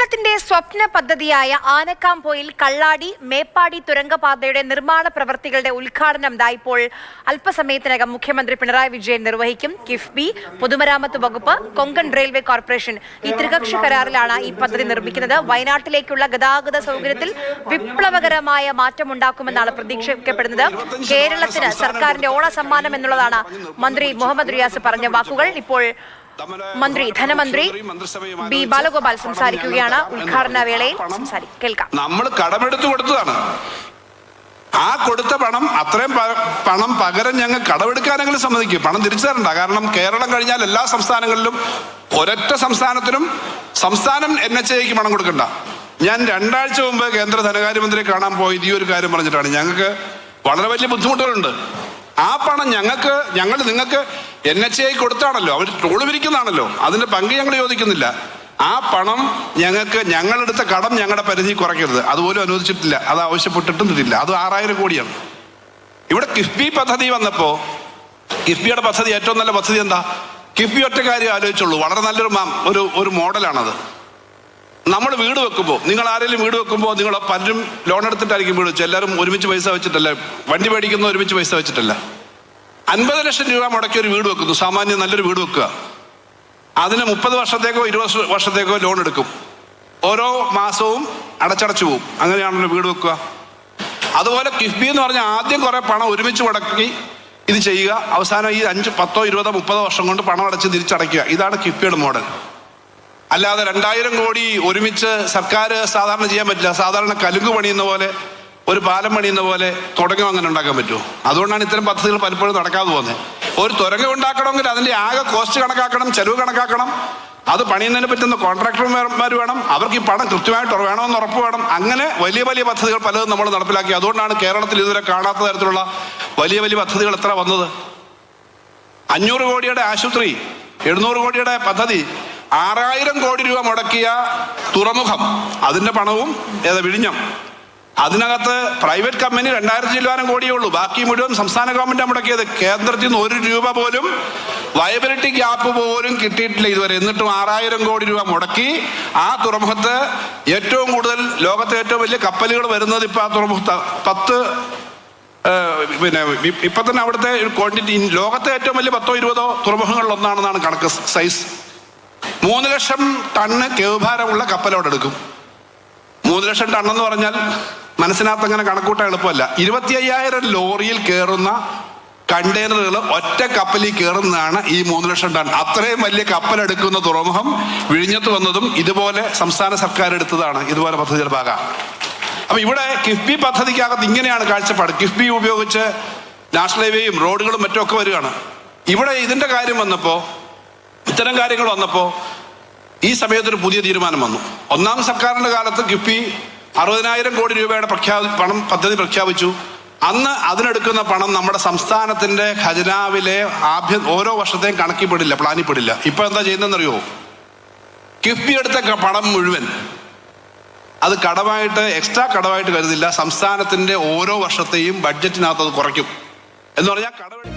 കേരളത്തിന്റെ സ്വപ്ന പദ്ധതിയായ ആനക്കാംപോയിൽ കള്ളാടി മേപ്പാടി തുരങ്കപാതയുടെ നിർമ്മാണ പ്രവൃത്തികളുടെ ഉദ്ഘാടനം ഇതായിപ്പോൾ അല്പസമയത്തിനകം മുഖ്യമന്ത്രി പിണറായി വിജയൻ നിർവഹിക്കും. കിഫ്ബി പൊതുമരാമത്ത് വകുപ്പ് കൊങ്കൺ റെയിൽവേ കോർപ്പറേഷൻ ഈ ത്രികക്ഷി കരാറിലാണ് ഈ പദ്ധതി നിർമ്മിക്കുന്നത്. വയനാട്ടിലേക്കുള്ള ഗതാഗത സൗകര്യത്തിൽ വിപ്ലവകരമായ മാറ്റമുണ്ടാക്കുമെന്നാണ് പ്രതീക്ഷിക്കപ്പെടുന്നത്. കേരളത്തിന് സർക്കാരിന്റെ ഓണ സമ്മാനം എന്നുള്ളതാണ് മന്ത്രി മുഹമ്മദ് റിയാസ് പറഞ്ഞ വാക്കുകൾ. ഇപ്പോൾ മന്ത്രി ധനമന്ത്രി ബി ബാലഗോപാൽ സംസാരിക്കുകയാണ്. ഉദ്ഘാടന വേളയിൽ കേൾക്കാം. നമ്മൾ കടമെടുത്തു കൊടുത്തതാണ്. ആ കൊടുത്ത പണം അത്രയും പണം പകരം ഞങ്ങൾ കടമെടുക്കാനെങ്കിലും സമ്മതിക്കും. പണം തിരിച്ചു തരണ്ട. കാരണം കേരളം കഴിഞ്ഞാൽ എല്ലാ സംസ്ഥാനങ്ങളിലും ഒരൊറ്റ സംസ്ഥാനത്തിനും സംസ്ഥാനം എൻ എച്ച് ഐക്ക് പണം കൊടുക്കണ്ട. ഞാൻ രണ്ടാഴ്ച മുമ്പ് കേന്ദ്ര ധനകാര്യമന്ത്രിയെ കാണാൻ പോയി ഈ ഒരു കാര്യം പറഞ്ഞിട്ടാണ്. ഞങ്ങൾക്ക് വളരെ വലിയ ബുദ്ധിമുട്ടുകളുണ്ട്. ആ പണം ഞങ്ങൾക്ക് ഞങ്ങൾ നിങ്ങൾക്ക് എൻ എച്ച് ഐ കൊടുത്താണല്ലോ. അവർ ടോൾ പിരിക്കുന്നതാണല്ലോ അതിന്റെ പങ്ക് ഞങ്ങൾ ചോദിക്കുന്നില്ല. ആ പണം ഞങ്ങൾക്ക് ഞങ്ങളെടുത്ത കടം ഞങ്ങളുടെ പരിധി കുറയ്ക്കരുത്. അതുപോലും അനുവദിച്ചിട്ടില്ല. അത് ആവശ്യപ്പെട്ടിട്ടില്ല. അത് ആറായിരം കോടിയാണ്. ഇവിടെ കിഫ്ബി പദ്ധതി വന്നപ്പോൾ കിഫ്ബിയുടെ പദ്ധതി ഏറ്റവും നല്ല പദ്ധതി എന്താ? കിഫ്ബി ഒറ്റ കാര്യം ആലോചിച്ചുള്ളൂ. വളരെ നല്ലൊരു ഒരു ഒരു മോഡലാണത്. നമ്മൾ വീട് വെക്കുമ്പോൾ നിങ്ങൾ ആരെങ്കിലും വീട് വെക്കുമ്പോൾ നിങ്ങൾ പലരും ലോൺ എടുത്തിട്ടായിരിക്കും വീട് വെച്ചത് എല്ലാവരും ഒരുമിച്ച് പൈസ വെച്ചിട്ടല്ല. വണ്ടി മേടിക്കുന്ന ഒരുമിച്ച് പൈസ വെച്ചിട്ടല്ല. അൻപത് ലക്ഷം രൂപ മുടക്കി ഒരു വീട് വെക്കുന്നു. സാമാന്യം നല്ലൊരു വീട് വെക്കുക. അതിന് മുപ്പത് വർഷത്തേക്കോ ഇരുപത് വർഷത്തേക്കോ ലോൺ എടുക്കും. ഓരോ മാസവും അടച്ചടച്ചു പോകും അങ്ങനെയാണല്ലോ വീട് വെക്കുക. അതുപോലെ കിഫ്ബി എന്ന് പറഞ്ഞാൽ ആദ്യം കുറേ പണം ഒരുമിച്ച് മുടക്കി ഇത് ചെയ്യുക. അവസാനം ഈ അഞ്ച് പത്തോ ഇരുപതോ മുപ്പതോ വർഷം കൊണ്ട് പണം അടച്ച് തിരിച്ചടയ്ക്കുക. ഇതാണ് കിഫ്ബിയുടെ മോഡൽ. അല്ലാതെ രണ്ടായിരം കോടി ഒരുമിച്ച് സർക്കാർ സാധാരണ ചെയ്യാൻ പറ്റില്ല. സാധാരണ കലുങ്ക് പണിയുന്ന പോലെ ഒരു പാലം പണിയുന്ന പോലെ തുടങ്ങും അങ്ങനെ ഉണ്ടാക്കാൻ പറ്റുമോ? അതുകൊണ്ടാണ് ഇത്തരം പദ്ധതികൾ പലപ്പോഴും നടക്കാതെ പോകുന്നത്. ഒരു തുരങ്കം ഉണ്ടാക്കണമെങ്കിൽ അതിന്റെ ആകെ കോസ്റ്റ് കണക്കാക്കണം ചെലവ് കണക്കാക്കണം. അത് പണിയുന്നതിന് പറ്റുന്ന കോൺട്രാക്ടർമാർ വേണം. അവർക്ക് ഈ പണം കൃത്യമായിട്ട് വേണമെന്ന് ഉറപ്പ് വേണം. അങ്ങനെ വലിയ വലിയ പദ്ധതികൾ പലതും നമ്മൾ നടപ്പിലാക്കി. അതുകൊണ്ടാണ് കേരളത്തിൽ ഇതുവരെ കാണാത്ത തരത്തിലുള്ള വലിയ വലിയ പദ്ധതികൾ എത്ര വന്നത്? അഞ്ഞൂറ് കോടിയുടെ ആശുപത്രി എഴുന്നൂറ് കോടിയുടെ പദ്ധതി ആറായിരം കോടി രൂപ മുടക്കിയ തുറമുഖം അതിന്റെ പണവും ഏതാ വിഴിഞ്ഞം. അതിനകത്ത് പ്രൈവറ്റ് കമ്പനി രണ്ടായിരത്തി ചില്ലുവാനം കോടിയേ ഉള്ളൂ. ബാക്കി മുഴുവൻ സംസ്ഥാന ഗവൺമെന്റ് മുടക്കിയത് കേന്ദ്രത്തിൽ നിന്ന് ഒരു രൂപ പോലും വയബിലിറ്റി ഗ്യാപ്പ് പോലും കിട്ടിയിട്ടില്ല ഇതുവരെ. എന്നിട്ടും ആറായിരം കോടി രൂപ മുടക്കി. ആ തുറമുഖത്ത് ഏറ്റവും കൂടുതൽ ലോകത്തെ ഏറ്റവും വലിയ കപ്പലുകൾ വരുന്നത് ഇപ്പൊ ആ തുറമുഖത്ത്. പത്ത് പിന്നെ ഇപ്പൊ തന്നെ അവിടുത്തെ ക്വാണ്ടിറ്റി ലോകത്തെ ഏറ്റവും വലിയ പത്തോ ഇരുപതോ തുറമുഖങ്ങളിൽ ഒന്നാണെന്നാണ് കണക്ക് സൈസ് മൂന്ന് ലക്ഷം ടണ്ണ് കേവുഭാരമുള്ള കപ്പൽ അവിടെ എടുക്കും. മൂന്ന് ലക്ഷം ടൺ എന്ന് പറഞ്ഞാൽ മനസ്സിനകത്ത് അങ്ങനെ കണക്കൂട്ടാൻ എളുപ്പമല്ല. ഇരുപത്തി അയ്യായിരം ലോറിയിൽ കയറുന്ന കണ്ടെയ്നറുകൾ ഒറ്റ കപ്പലിൽ കയറുന്നതാണ് ഈ മൂന്ന് ലക്ഷം ടൺ. അത്രയും വലിയ കപ്പലെടുക്കുന്ന തുറമുഖം വിഴിഞ്ഞത്ത് വന്നതും ഇതുപോലെ സംസ്ഥാന സർക്കാർ എടുത്തതാണ് ഇതുപോലെ പദ്ധതിയുടെ ഭാഗം. അപ്പൊ ഇവിടെ കിഫ്ബി പദ്ധതിക്കകത്ത് ഇങ്ങനെയാണ് കാഴ്ചപ്പാട്. കിഫ്ബി ഉപയോഗിച്ച് നാഷണൽ ഹൈവേയും റോഡുകളും മറ്റും ഒക്കെ വരികയാണ്. ഇവിടെ ഇതിന്റെ കാര്യം വന്നപ്പോൾ ഇത്തരം കാര്യങ്ങൾ വന്നപ്പോ ഈ സമയത്തൊരു പുതിയ തീരുമാനം വന്നു. ഒന്നാം സർക്കാരിന്റെ കാലത്ത് കിഫ്ബി അറുപതിനായിരം കോടി രൂപയുടെ പ്രഖ്യാപി പണം പദ്ധതി പ്രഖ്യാപിച്ചു. അന്ന് അതിനെടുക്കുന്ന പണം നമ്മുടെ സംസ്ഥാനത്തിന്റെ ഖജനാവിലെ ആഭ്യ ഓരോ വർഷത്തെയും കണക്കിപ്പെടില്ല പ്ലാനിപ്പെടില്ല ഇപ്പൊ എന്താ ചെയ്യുന്നതെന്നറിയോ? കിഫ്ബി എടുത്ത പണം മുഴുവൻ. അത് കടമായിട്ട് എക്സ്ട്രാ കടമായിട്ട് കരുതില്ല. സംസ്ഥാനത്തിന്റെ ഓരോ വർഷത്തെയും ബഡ്ജറ്റിനകത്ത് അത് കുറയ്ക്കും. എന്ന് പറഞ്ഞാൽ കടം